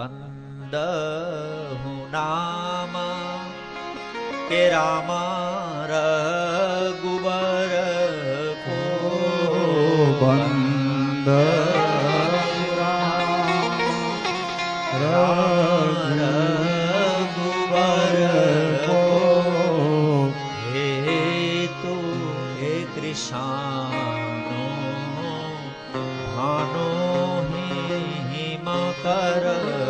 બંદહુ નામ કે રામ રઘુબર કો બંધ રઘુબર કો હે તુ હે કૃષ્ણ ભાનો હિમ કર કો હે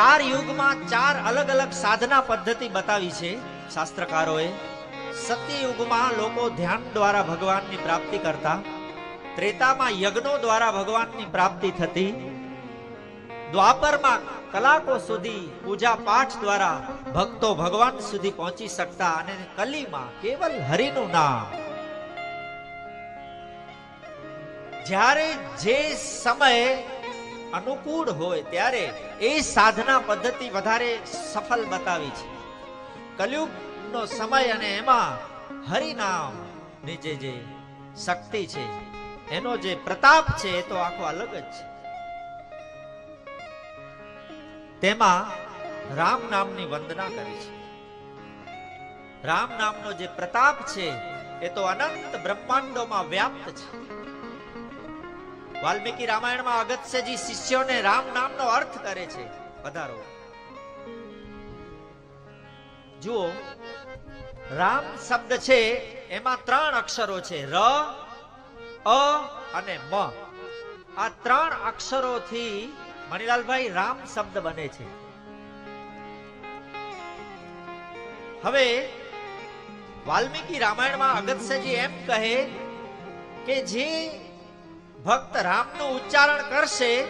ચાર યુગમાં ચાર અલગ અલગ સાધના પદ્ધતિ બતાવી છે શાસ્ત્રકારોએ. સત્ય લોકો ધ્યાન દ્વારા ભગવાનની પ્રાપ્તિ કરતા, ત્રેતામાં યજ્ઞો દ્વારા ભગવાનની પ્રાપ્તિ થતી, દ્વાપરમાં કલાકો સુધી પૂજા પાઠ દ્વારા ભક્તો ભગવાન સુધી પહોંચી શકતા અને કલીમાં કેવલ હરિનું નામ. જ્યારે જે સમય અનુકૂળ હોય ત્યારે એ સાધના પદ્ધતિ વધારે સફળ બતાવી છે. કલયુગનો સમય અને એમાં હરિનામની જે શક્તિ છે, એનો જે પ્રતાપ છે એ તો આખો અલગ જ છે. તેમાં રામ નામની વંદના કરી છે. રામ નામનો જે પ્રતાપ છે એ તો અનંત બ્રહ્માંડોમાં વ્યાપ્ત છે. વાલ્મીકી રામાયણમાં અગત્યજી શિષ્યોને રામ નામનો અર્થ કરે છે. વધારો જુઓ, રામ શબ્દ છે, એમાં ત્રણ અક્ષરો છે, ર, અ અને મ. આ ત્રણ અક્ષરોથી મણિલાલભાઈ રામ શબ્દ બને છે. હવે, વાલ્મીકી રામાયણમાં અગત્યજી એમ કહે કે જે ભક્ત રામનું ઉચ્ચારણ કરશે,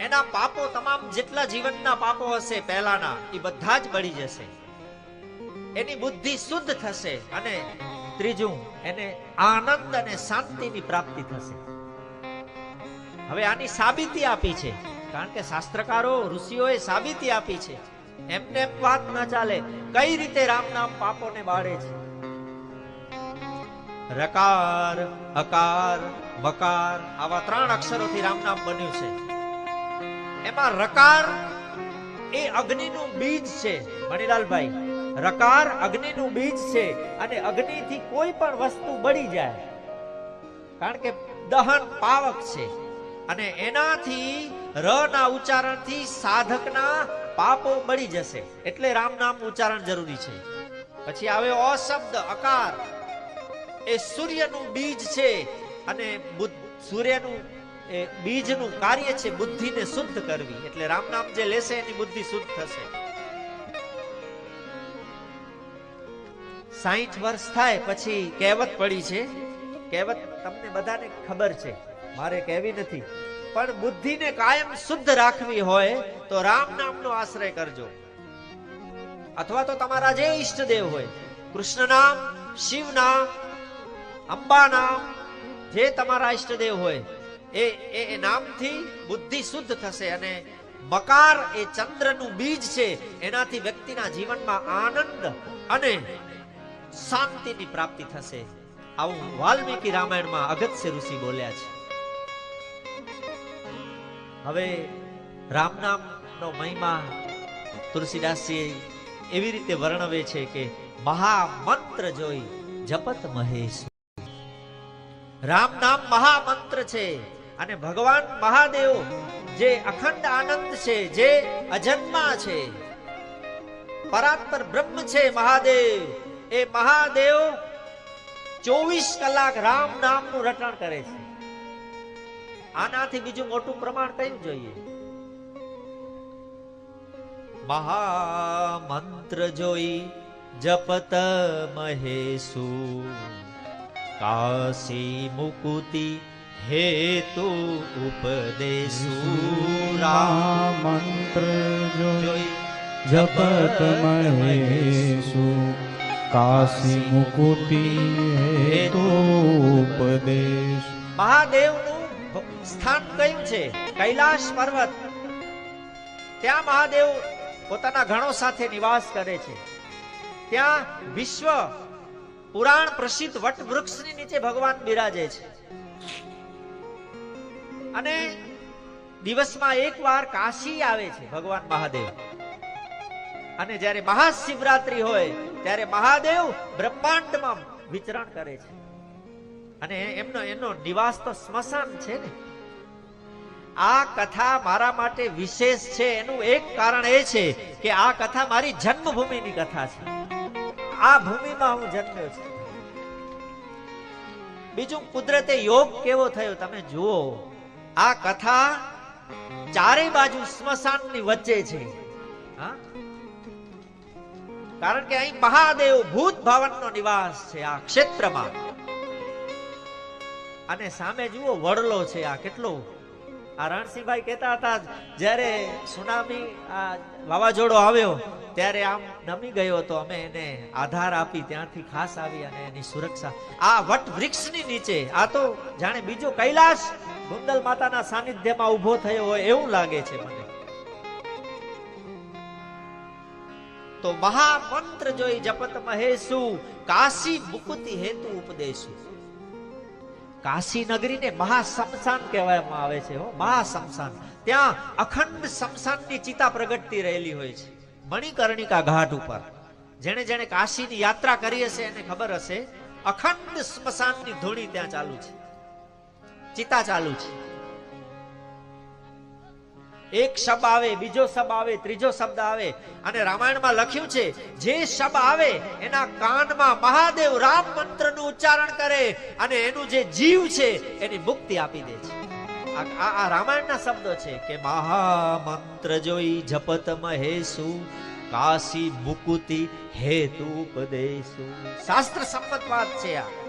એના પાપો તમામ જેટલા જીવનના પાપો હશે, પહેલાના, એ બધા જ બળી જશે. એની બુદ્ધિ શુદ્ધ થશે અને ત્રીજું, એને આનંદ અને શાંતિની પ્રાપ્તિ થશે. હવે આની સાબિતી આપી છે, કારણ કે શાસ્ત્રકારો, ઋષિઓએ સાબિતી આપી છે. એમને એમ વાત ન ચાલે, કઈ રીતે રામ નામ પાપોને બાળે છે? રકાર અકાર બકાર આવા ત્રણ અક્ષરોથી રામ નામ બન્યું છે. એમાં રકાર એ અગ્નિનું બીજ છે, મણિલાલભાઈ. રકાર અગ્નિનું બીજ છે અને અગ્નિથી કોઈ પણ વસ્તુ બળી જાય. કારણ કે દહન પાવક છે. અને એનાથી ર ના ઉચ્ચારણથી સાધકના પાપો બળી જશે. એટલે રામ નામ ઉચ્ચારણ જરૂરી છે. પછી આવે અ શબ્દ, અકાર. એ સૂર્યનું બીજ છે અને સૂર્યનું, એ બીજનું કાર્ય છે બુદ્ધિને શુદ્ધ કરવી. એટલે રામ નામ જે લેશે એની બુદ્ધિ શુદ્ધ થશે. સાહીઠ વર્ષ થાય પછી કહેવત પડી છે. કહેવત તમને બધાને ખબર છે. મારે કહેવી નથી. પણ બુદ્ધિને કાયમ શુદ્ધ રાખવી હોય તો રામ નામનો આશ્રય કરજો. અથવા તો તમારા જે ઈષ્ટદેવ હોય, કૃષ્ણ નામ, શિવ નામ અંબા નામ જે તમારા ઈષ્ટદેવ હોય, એ એ નામથી બુદ્ધિ શુદ્ધ થશે અને મકાર એ ચંદ્રનું બીજ છે, એનાથી વ્યક્તિના જીવનમાં આનંદ અને શાંતિની પ્રાપ્તિ થશે. આવું વાલ્મીકી રામાયણમાં અગત્ય ઋષિ બોલ્યા છે. હવે રામ નામનો મહિમા તુલસીદાસજી એવી રીતે વર્ણવે છે કે મહામંત્ર જોઈ જપત મહેશ. રામ નામ મહામંત્ર છે. અને ભગવાન મહાદેવ જે અખંડ આનંદ છે, જે અજન્મા છે. પરાત્પર બ્રહ્મ છે મહાદેવ. એ મહાદેવ ચોવીસ કલાક રામ નામનું રટણ કરે છે. આનાથી બીજું મોટું પ્રમાણ કયું જોઈએ? મહામંત્ર જોઈ જપત મહેશુ. કાશી મુકુતિ હેતુ ઉપદેશુ રામ મંત્ર જોઈ જપત મહેશુ કાશી મુકુતિ હેતુ ઉપદેશ મહાદેવનું સ્થાન કયું છે? કૈલાશ પર્વત. ત્યાં મહાદેવ પોતાના ગણો સાથે નિવાસ કરે છે. ત્યાં વિશ્વ પુરાણ પ્રસિદ્ધ વટ વૃક્ષની નીચે ભગવાન બિરાજે છે. અને દિવસમાં એકવાર કાશી આવે છે ભગવાન મહાદેવ. અને જ્યારે મહાશિવરાત્રી હોય, ત્યારે મહાદેવ બ્રહ્માંડમાં વિચરણ કરે છે. અને એમનો એનો નિવાસ તો સ્મશાન છે ને. આ કથા મારા માટે વિશેષ છે. એનું એક કારણ એ છે કે આ કથા મારી જન્મભૂમિની કથા છે. આ ભૂમિમાં હું જન્મ્યો છું. બીજું કુદરતે યોગ કેવો થયો તમે જુઓ. આ કથા ચારે બાજુ સ્મશાનની વચ્ચે છે. હા? કારણ કે અહીં મહાદેવ ભૂત ભાવનનો નિવાસ છે આ ક્ષેત્રમાં. અને સામે જુઓ વડલો છે આ કેટલો આ રણસિંહભાઈ કહેતા હતા જ્યારે સુનામી આ વાવાઝોડો આવ્યો, ત્યારે આમ નમી ગયો હતો. અમે એને આધાર આપી ત્યાંથી ખાસ આવી અને એની સુરક્ષા. આ વટ વૃક્ષની નીચે, આ તો જાણે બીજો કૈલાસ ગુંદલ માતાના સાનિધ્યમાં ઊભો થયો હોય એવું લાગે છે મને. તો મહામંત્ર જોઈ જપત મહેશુ, કાશી મુકુતિ હેતુ ઉપદેશુ. કાશી નગરીને મહાશમશાન કહેવામાં આવે છે હો, મહાશમશાન. ત્યાં અખંડ શમશાનની ચિતા પ્રગટતી રહેલી હોય છે, મણિકર્ણિકા ઘાટ ઉપર. જેણે જેણે કાશીની યાત્રા કરી હશે એને ખબર હશે, અખંડ સ્મશાનની ધૂણી ત્યાં ચાલુ છે. ચિતા ચાલુ છે. એક શબ્દ આવે, બીજો શબ્દ આવે, ત્રીજો શબ્દ આવે. અને રામાયણમાં લખ્યું છે, જે શબ્દ આવે, એના કાનમાં મહાદેવ રામ મંત્રનું ઉચ્ચારણ કરે અને એનું જે જીવ છે, એની મુક્તિ આપી દે છે. આ રામાયણના શબ્દો છે કે મહામંત્ર જોઈ જપત મહેશુ કાશી મુકુતિ હેતુ ઉપદેશુ શાસ્ત્ર સંમત વાત છે આ.